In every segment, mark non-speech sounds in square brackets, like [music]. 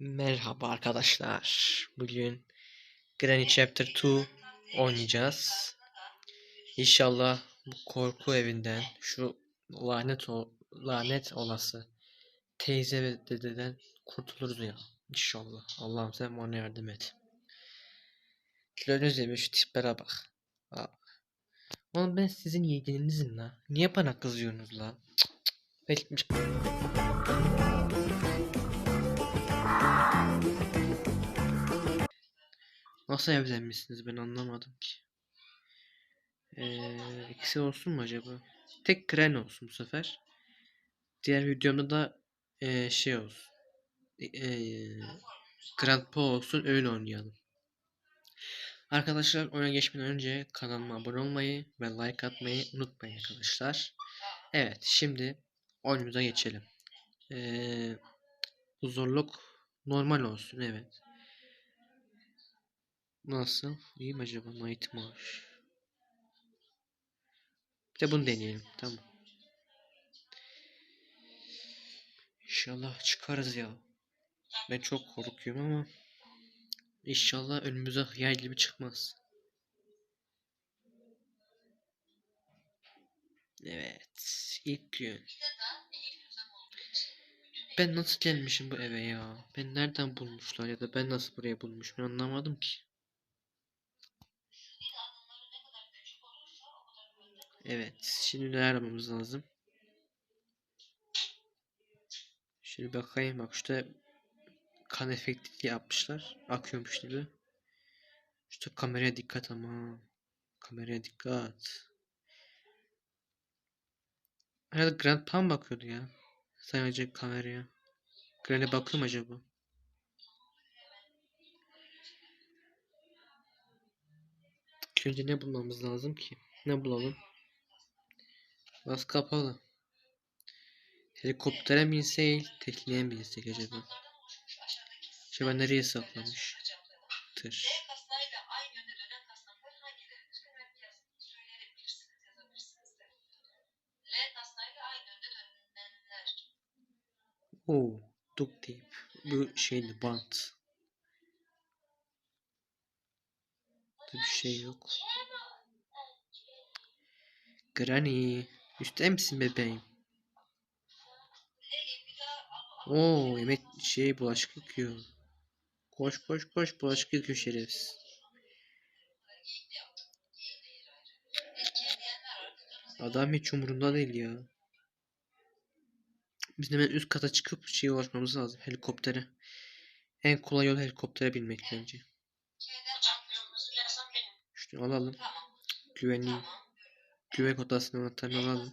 Merhaba arkadaşlar. Bugün Granny Chapter 2 oynayacağız. İnşallah bu korku evinden şu lanet o lanet olası teyze ve dededen kurtuluruz ya. İnşallah. Allah'ım sen bana yardım et. Gördüğünüz gibi şu tiplere bak. Aa. Oğlum ben sizin yeğeninizim la. Niye bana kızıyorsunuz la? Cık cık. Nasıl evlenmişsiniz ben anlamadım ki. Ee, ikisi olsun mu acaba? Tek Gren olsun bu sefer. Diğer videomda da ee, şey olsun. Ee, Grandpa olsun öyle oynayalım. Arkadaşlar oyuna geçmeden önce kanalıma abone olmayı ve like atmayı unutmayın arkadaşlar. Evet şimdi oyunumuza geçelim. Ee, zorluk normal olsun evet. Nasıl? İyi mi acaba? Mighty Marsh. Bir de bunu deneyelim. Tamam. İnşallah çıkarız ya. Ben çok korkuyorum ama İnşallah önümüze hıyar gibi çıkmaz. Evet. ilk gün. Ben nasıl gelmişim bu eve ya? Ben nereden bulmuşlar ya da ben nasıl buraya bulmuşum ben anlamadım ki. Evet. Şimdi ne aramamız lazım? Şöyle bakayım bak şurada kan efekti yapmışlar. Akıyormuş gibi. İşte kameraya dikkat ama. Kameraya dikkat. Herhalde Grandpa mı bakıyordu ya? Sadece kameraya. Grand'e bakıyor mu acaba? Önce ne bulmamız lazım ki? Ne bulalım? Bas kapalı. Helikoptere mi insek, tekneye mi insek acaba? Acaba nereye saklamış? Tır. Oo, duct tape. Bu şeydi bant. Burada bir şey yok. Granny, üstte misin bebeğim? Oo, yemek şey bulaşık yıkıyor. Koş koş koş bulaşık yıkıyor şerefsiz. Adam hiç umurunda değil ya. Biz hemen üst kata çıkıp şeye ulaşmamız lazım. Helikoptere. En kolay yol helikoptere binmek bence. Şunu alalım. Güvenliği. Güvenlik odasının anahtarını alalım.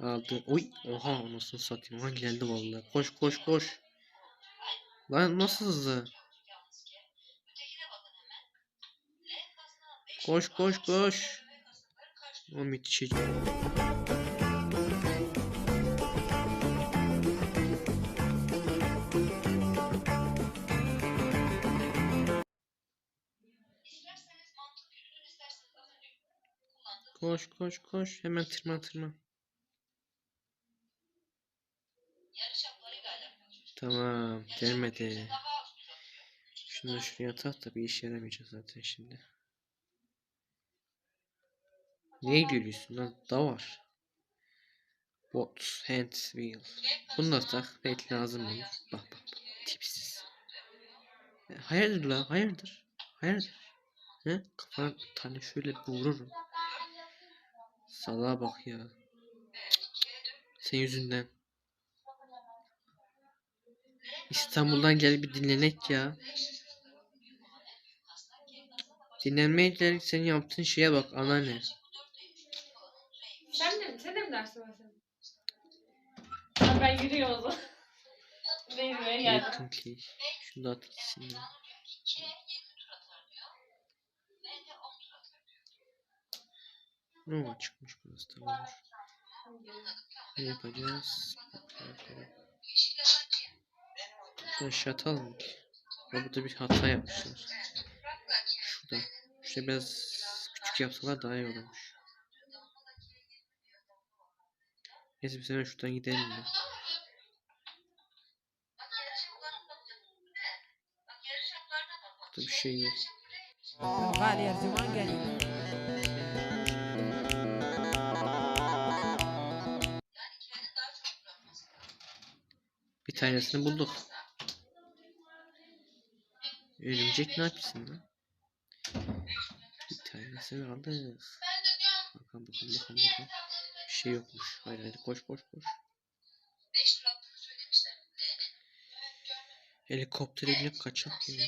Aldı. Oy. Oha anasını satayım. Aha geldi vallahi. Koş koş koş. Lan nasıl hızlı? Koş koş koş. O müthiş. Koş koş koş. Hemen tırman tırman. Tamam. Gelmedi. Şunu şuraya tak da bir işe yaramayacak zaten şimdi. Niye gülüyorsun lan? Da var. What? Hand wheel. Bunu da tak. Belki lazım olur. Bak bak. bak. Tipsiz. Hayırdır lan? Hayırdır? Hayırdır? He? Kafana tane şöyle vururum. Salağa bak ya. Sen yüzünden. İstanbul'dan gel bir dinlenek ya. Dinlenmeye geldik senin yaptığın şeye bak anneanne. Sen de? Sen de mi dersin mesela? Ha, ben yürüyorum o zaman. [laughs] Ben yürümeye geldim. Yakın ki. Şunu da at gitsin ya. Roma çıkmış burası tamamdır. Ne yapacağız? Buradan şat şey alalım ki. Burada bir hata yapmışlar. Şurada. Şurada biraz küçük yapsalar daha iyi olurmuş. Neyse biz hemen şuradan gidelim ya. Burada bir şey yok. Var her zaman gelin. Bir tanesini bulduk. Örümcek ne yapıyorsun lan? Bir tanesini aldık. Bakalım bakalım bakalım bakalım. Bir şey yokmuş. Hayır hayır koş koş koş. Helikoptere binip kaçak ya.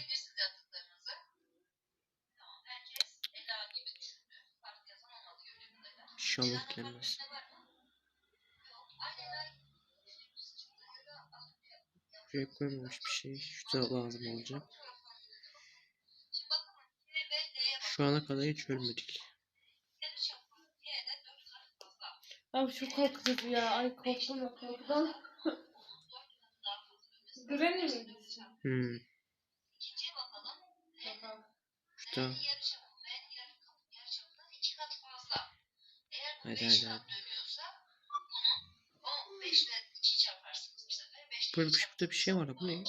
İnşallah gelmez. Buraya koymamış bir şey. Şu da lazım olacak. Şu ana kadar hiç ölmedik. Abi çok korkutucu ya. Ay korktum o korkudan. [laughs] Granny miydi? Hmm. Bakalım. Şu da. Hadi hadi hadi. Böyle bir, burada bir şey var bu ne?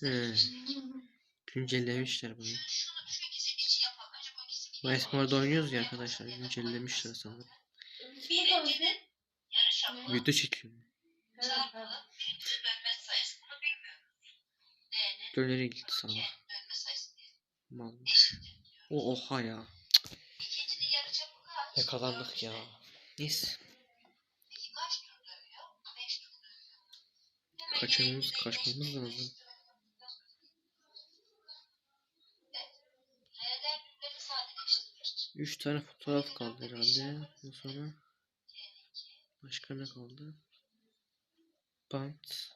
He. Güncellemişler bunu. Miles Mor'da oynuyoruz ya arkadaşlar. Güncellemişler sanırım. Video ha. Dönere gitti sana. Malmış. O oha ya. Yakalandık ya. Neyse. Kaçmamız, kaçmamız lazım. Üç tane fotoğraf kaldı herhalde. Ondan sonra başka ne kaldı? Bant.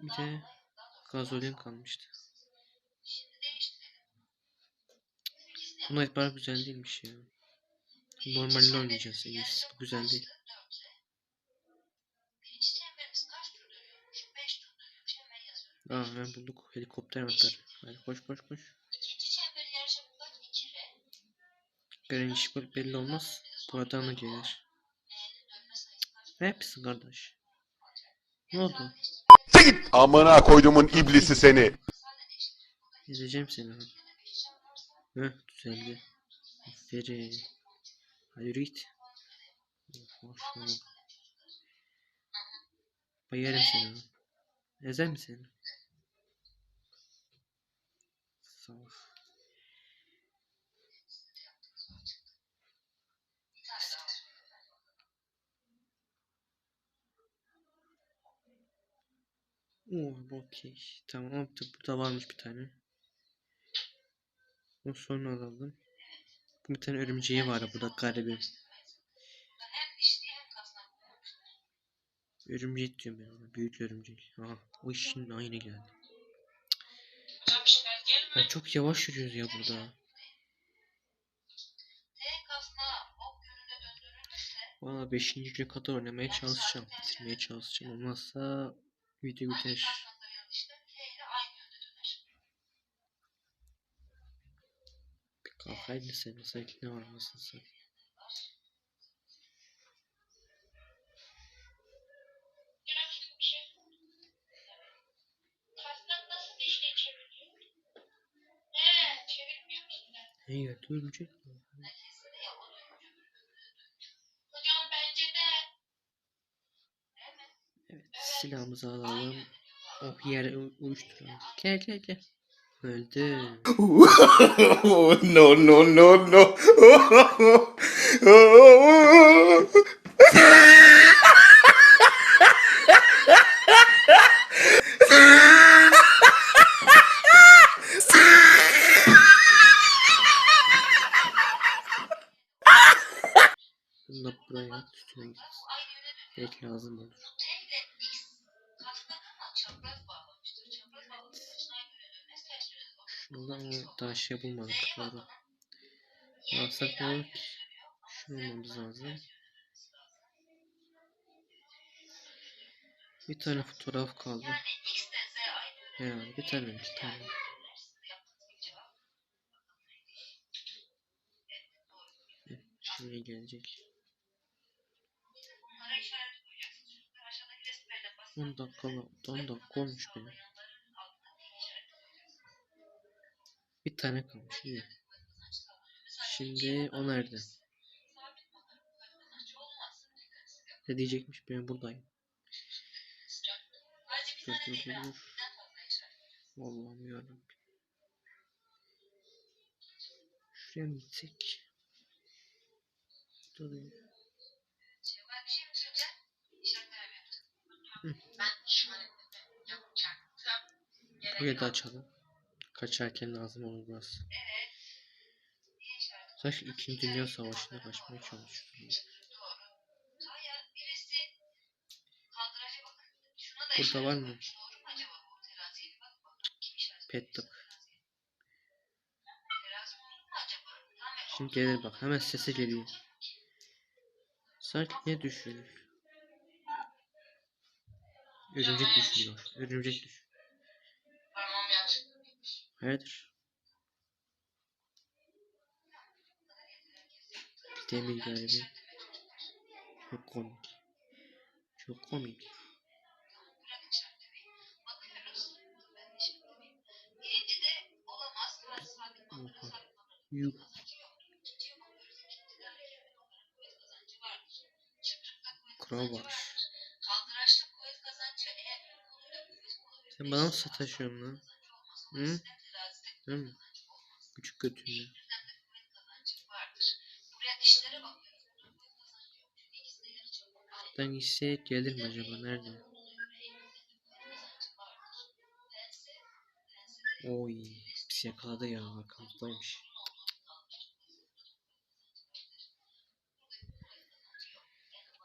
Bir de gazolin kalmıştı. Bunlar bana güzel değilmiş ya. Normalde oynayacağız. Bu güzel değil. Aa hemen bulduk. Helikopter anahtarı. Hadi koş koş koş. İş böyle belli olmaz. Bu adamla gelir. Ne yapıyorsun kardeş? Ne oldu? Git amına koydumun iblisi seni. Ezeceğim seni ha. Heh düzeldi. Aferin. Hadi yürü git. Hoş. Bayarım seni. Ezer mi seni? Ol. Oo, okey. Tamam, yaptık. Burada varmış bir tane. Onu sonra alalım. Bir tane örümceği var burada garibim. Örümcek diyorum ben ona. Büyük örümcek. Aha, o işin aynı geldi. Ya çok yavaş yürüyoruz ya burada. Valla 5. güne kadar oynamaya çalışacağım. Bitirmeye çalışacağım. Olmazsa video biter. Kalkaydın sen. Sanki ne var mısın sen? Ne yerde örümcek mi? Evet silahımızı alalım. Oh yere u- uyuşturalım. Gel gel gel. Öldü. [laughs] no no no no. [laughs] [laughs] Bunu da buraya at üstüne gideceğiz. Belki lazım olur. Şundan daha şey bulmadık doğru. Ne yapsak ne olur ki? Şunu bulmamız lazım. Bir tane fotoğraf kaldı. Herhalde bir tane. Heh, Şimdi gelecek. 10 dakika 10 dakika olmuş benim. Bir tane kalmış. iyi. Şimdi o nerede? Ne diyecekmiş ben buradayım. Dur dur dur dur. Allah'ım yarabbim. Şuraya mı gitsek? Dur. Hı. Burayı da açalım. Kaçarken lazım olur burası. Sanki 2. Dünya Savaşı'nda kaçmaya çalışıyor. Burada var mı? Pettik. Şimdi gelir bak. Hemen sesi geliyor. Sanki ne düşüyor? Örümcek düşüyor. Örümcek düşüyor. Hayırdır? Demir galiba. Çok komik. Çok komik. Yuh. Crowbar. Sen bana mı sataşıyorsun lan? Hı? Değil mi? Küçük götünle. Ben gitse gelir mi acaba? Nerede? Oy, bizi yakaladı ya arkamızdaymış.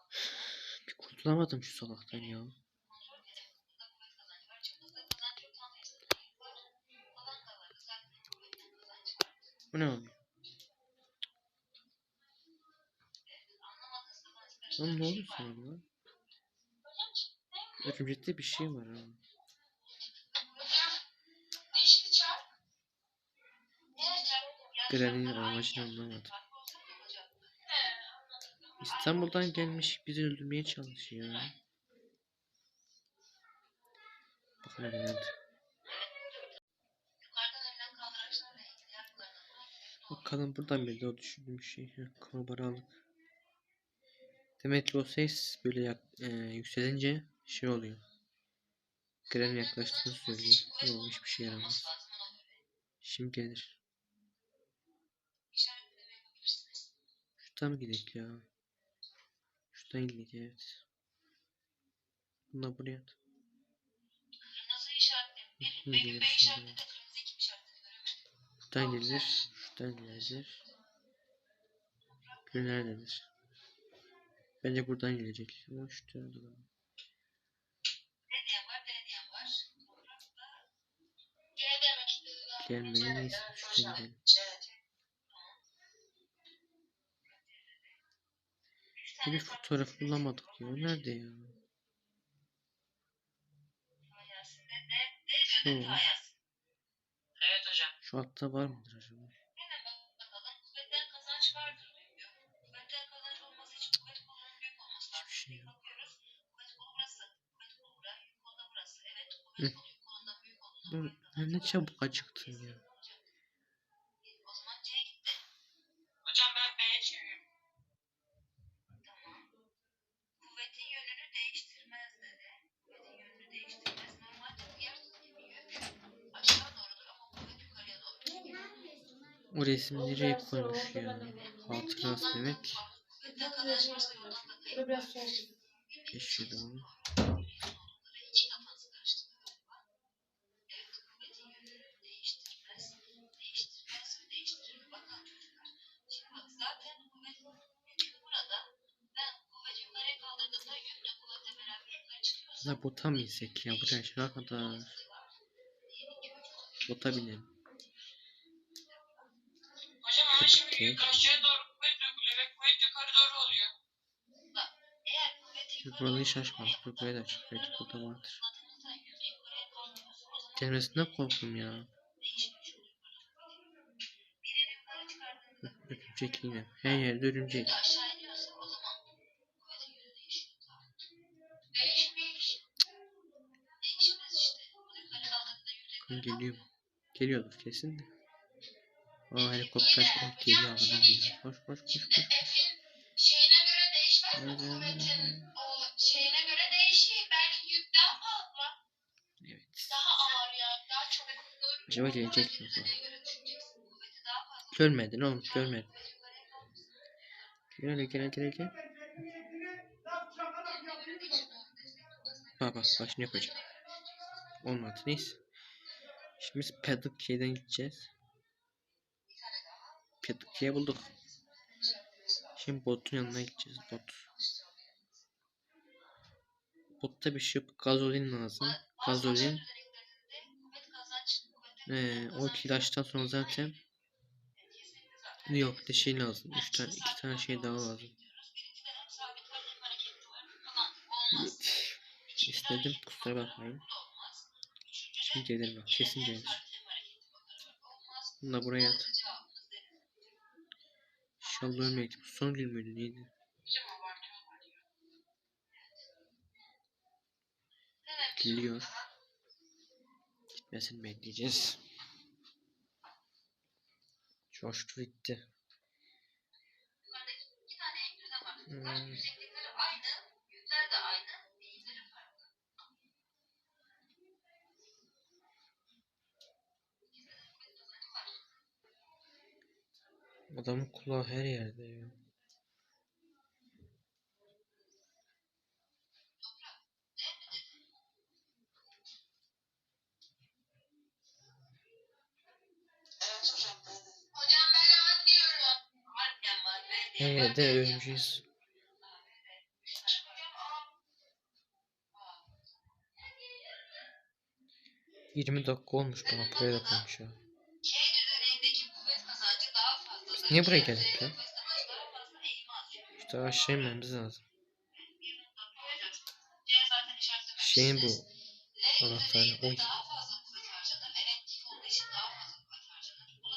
[sighs] Bir kurtulamadım şu salaktan ya. Bu ne oluyor? Lan ne oldu sana lan? Örümcekte bir şey var ha. Granny'nin amacını anlamadım. İstanbul'dan gelmiş bizi öldürmeye çalışıyor. Bakalım nerede. Bakalım buradan bir o düşündüğüm şey. Kalabalık. Demek ki o ses böyle yak, e, yükselince şey oluyor. Granny yaklaştığını söylüyor. Yok hiçbir şey yaramaz. Şimdi gelir. Şuradan mı gidelim ya? Şuradan gidelim evet. Bunu buraya at. Gelir şimdi. Şuradan gelir. Buradan gelecek. Ama şu tarafta da. Gelmeye neyse şuradan. Bir fotoğraf bulamadık ya. Nerede ya? Şu. Evet hocam. Şu altta var mıdır acaba? Dur, ben ne çabuk acıktın ya. Hocam ben B'ye çeviriyorum. O resmi nereye koymuş ya? Hatırası demek. Soğuk. Eşi daha. Ya bota mı insek ya buraya aşağı kadar. Bota binelim. Hocam ama şimdi Peki. yük aşağıya doğru kuvvet uyguluyor ve kuvvet yukarı doğru oluyor. Hiç şaşmadık. Dur buraya da açık. Belki vardır. Gelmesinden korktum ya. Örümcek yine. Her yerde örümcek. Geliyor. mu? Geliyordur kesin de. Aa helikopter çok geliyor havadan geliyor. Koş koş koş koş. Şeyine göre değişmez mi? O şeyine göre değişir. Belki yük daha fazla. Evet. Daha ağır yani. Daha çok. Acaba gelecek mi bu? Görmedin oğlum görmedin. Gel gel gel gel. Bak bak bak şimdi yapacağım. Olmadı neyse. Şimdi biz Pedukye'den gideceğiz. Pedukye'yi bulduk. Şimdi botun yanına gideceğiz bot. Botta bir şey yok. Gazolin lazım. Gazolin. Ee, o ilaçtan sonra zaten yok de şey lazım. Üç tane iki tane şey daha lazım. İstedim kusura bakmayın. Şimdi gelir bak kesin gelir. Bunu buraya at. İnşallah ölmeydi. Bu son gün müydü neydi? Geliyor. Gitmesini bekleyeceğiz. Coştu gitti. Hmm. Adamın kulağı her yerde ya. Her yerde ölmüşüz. Yirmi dakika olmuş bana buraya da koymuş. Niye buraya geldik lan? İşte aşağı inmemiz lazım. Şeyin bu anahtarı. Oy.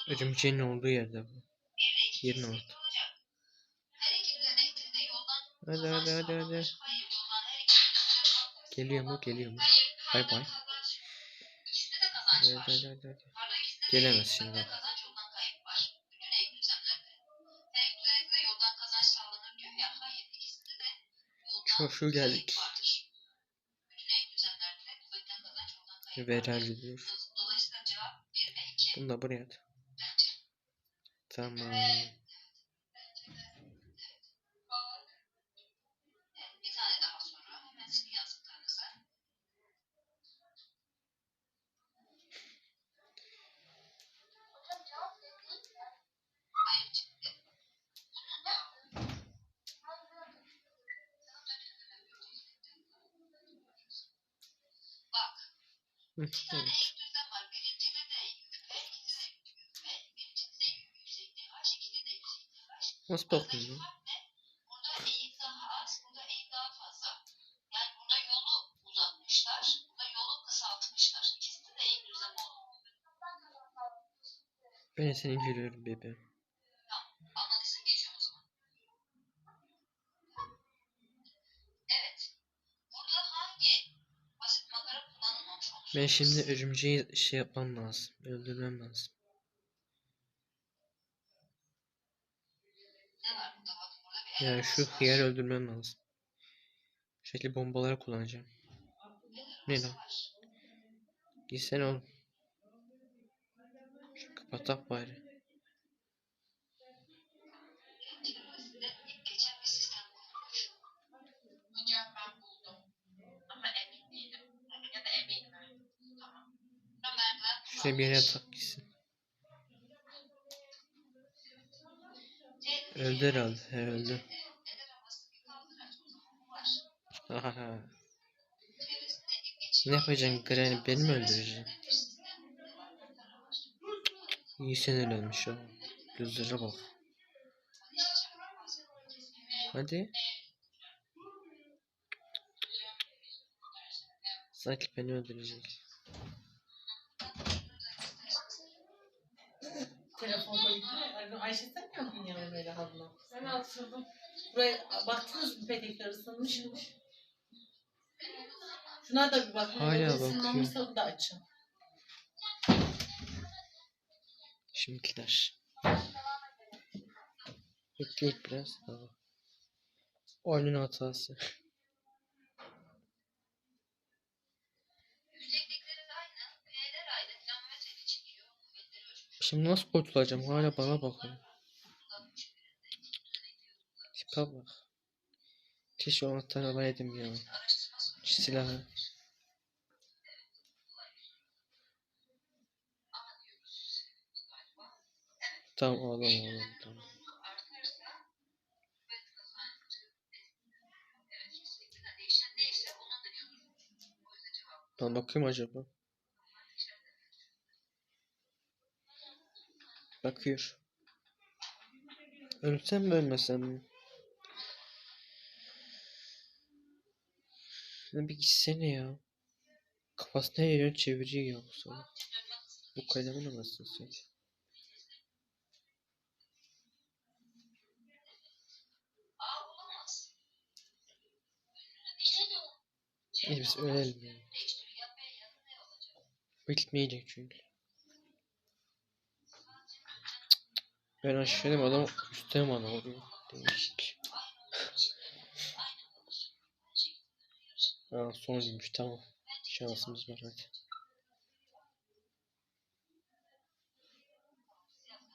Örümceğin olduğu yerde bu. Yerin orada. Hadi hadi hadi hadi. Geliyor mu geliyor mu? Bay bay. Hadi hadi hadi. Gelemez şimdi şu geldik. Vera gidiyor. Bunu da buraya at. Tamam. De eğim düzlem oldu. Ben seni görüyorum bebeğim. Anladıysan geçiyorum o zaman. Evet. Burada hangi basit makara kullanılmamış olmuş? Ben şimdi örümceği şey yapmam lazım. Öldürmem lazım. Yani şu hıyar öldürmem lazım. Şekilde bombaları kullanacağım. Ne lan? Gitsene oğlum. Şu kapatak bari. Şuraya bir yere tak gitsin. Öldü herhalde. He öldü. O [laughs] Ne yapacaksın Granny? Beni mi öldüreceksin? İyi ölmüş ya. Gözlere bak. Hadi. Sanki beni öldürecek. Telefon koyup Ayşe sen mi yaptın ya Ömer'e abla? Ben atıldım. Buraya baktınız mı petekler ısınmış mı? Şuna da bir bakın. Hala Hala bakıyor. Isınmamışsa da açın. Şimdikiler. Bekleyip biraz. Tamam. Oyunun hatası. Şimdi nasıl kurtulacağım? Hala bana bakıyor. Tipe bak. Keşke anahtarı alaydım ya. Şu silahı. Tamam oğlum oğlum tamam. Ben bakayım acaba. Bakıyor. Ölsem mi ölmesem mi? Bir gitsene ya. Kafasına yön çeviriyor ya bu sana. Bu kalemin anasını olamaz. İyi biz ölelim ya. Değiştiriyor. Ya B ya da ne olacak? Bitmeyecek çünkü. Ben aşağıdayım adam üstten bana vuruyor. Değişik. Aa sonuncuymuş tamam. Şansımız var hadi.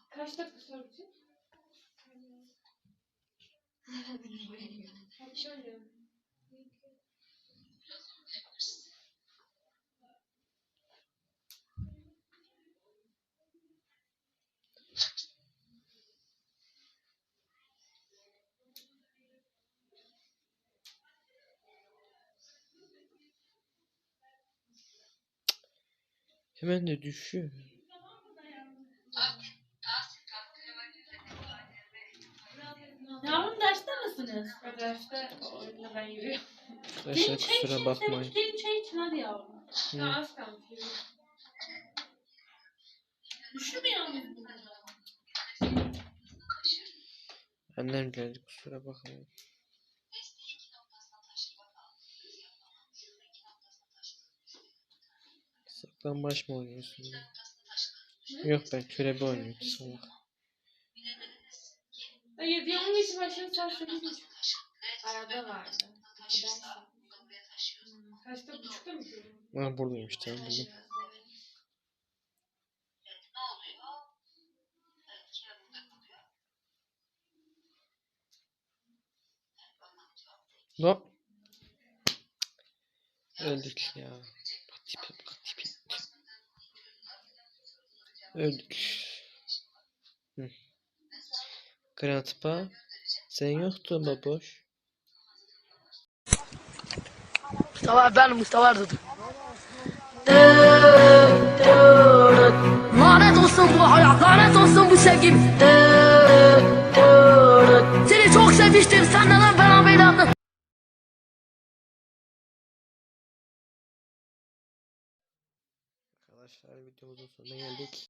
Kaç dakika soracak? Şöyle. Hemen de düşüyor. Yavrum derste misiniz? Derste oyunda ben yürüyorum. Arkadaşlar kusura bakmayın. Gelin çay için hadi yavrum. Ya az kalmış. Üşümüyor muyuz? Annem geldi kusura bakmayın. Saklambaç mı oynuyorsun? ya? Yok ben körebe oynuyorum salak. Hayır diyorum için başını. Evet. Arada vardı. Kaçta buçukta mı gidiyorum? Ha buradaymış tamam buldum. Evet. Evet. Ne oluyor? Evet. Kira burada kalıyor. Evet. Bakalım cevap değil. Lan. Öldük ya. Bak tipe bak tipe. Öldük. Hı. Grandpa. Sen yoktun baboş. Mustafa ben Mustafa Erdoğan. Lanet olsun bu hayat, lanet olsun bu sevgim. Seni çok sevmiştim, sen neden bana meydanlı? Arkadaşlar videomuzun sonuna geldik.